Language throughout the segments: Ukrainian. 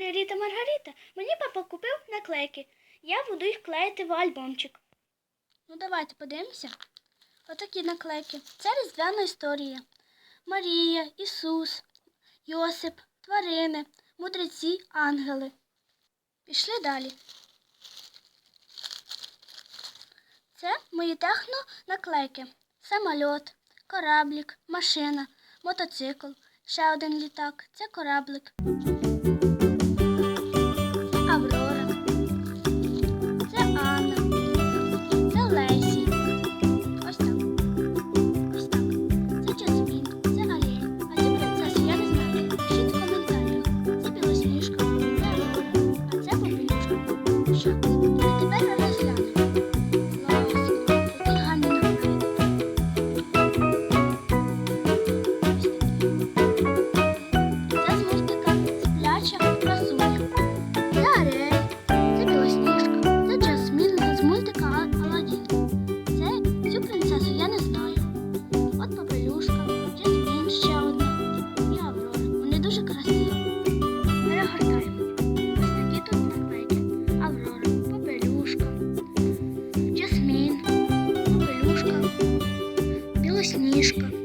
каналі Ріта Маргарита. Мені папа купив наклейки. Я буду їх клеїти в альбомчик. Ну, давайте подивимося. Отакі наклейки. Це різдвяна історія. Марія, Ісус, Йосип, тварини, мудреці, ангели. Пішли далі. Це мої техно наклейки. Самольот, кораблік, машина, мотоцикл, ще один літак. Це кораблик. Красиві. Перегортаємо. Ось такі тут наклейки. Аврора, Попелюшка, Джасмін, Попелюшка, Білосніжка.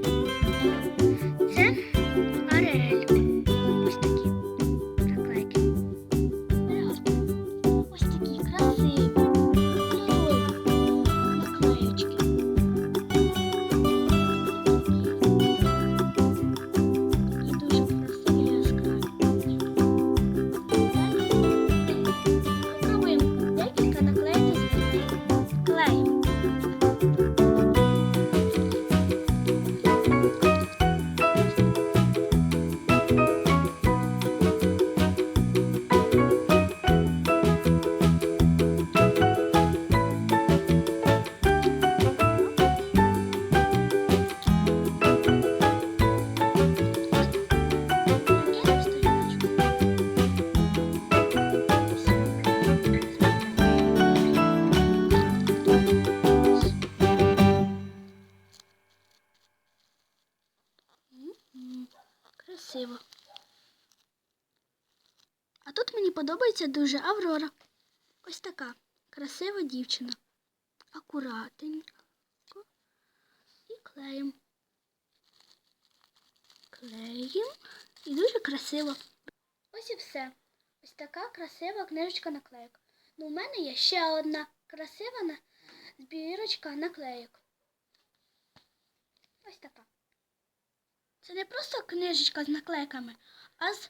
Красиво. А тут мені подобається дуже Аврора. Ось така красива дівчина. Акуратненько. І клеїм. Клеїм. І дуже красиво. Ось і все. Ось така красива книжечка наклейок. Ну, у мене є ще одна красива збірочка наклейок. Ось така. Це не просто книжечка з наклейками, а з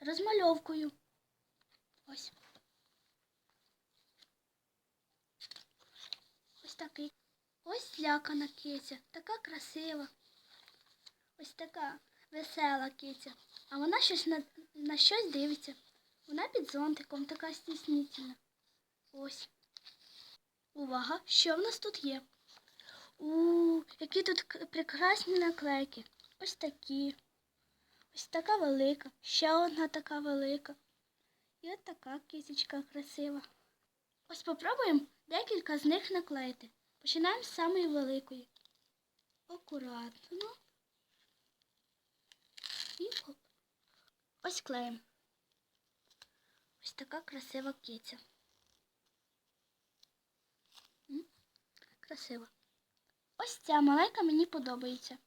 розмальовкою. Ось. Ось такий. Ось злякана киця. Така красива. Ось така весела киця. А вона щось на, на щось дивиться. Вона під зонтиком така стіснительна. Ось. Увага, що в нас тут є? У, які тут прекрасні наклейки. Ось такі. Ось така велика. Ще одна така велика. І от така кисечка красива. Ось попробуємо декілька з них наклеїти. Починаємо з самої великої. Акуратно. І оп. Ось клеїмо. Ось така красива киця. Красива. Ось ця маленька мені подобається.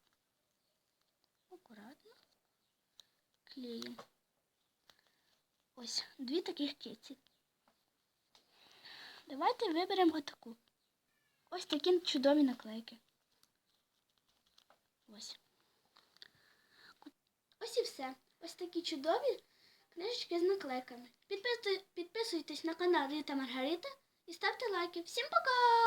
Акуратно. Клеїмо. Ось дві таких киці. Давайте виберемо отаку. Ось такі чудові наклейки. Ось. Ось і все. Ось такі чудові книжечки з наклейками. Підписуйтесь на канал Ріта Маргарита і ставте лайки. Всім пока!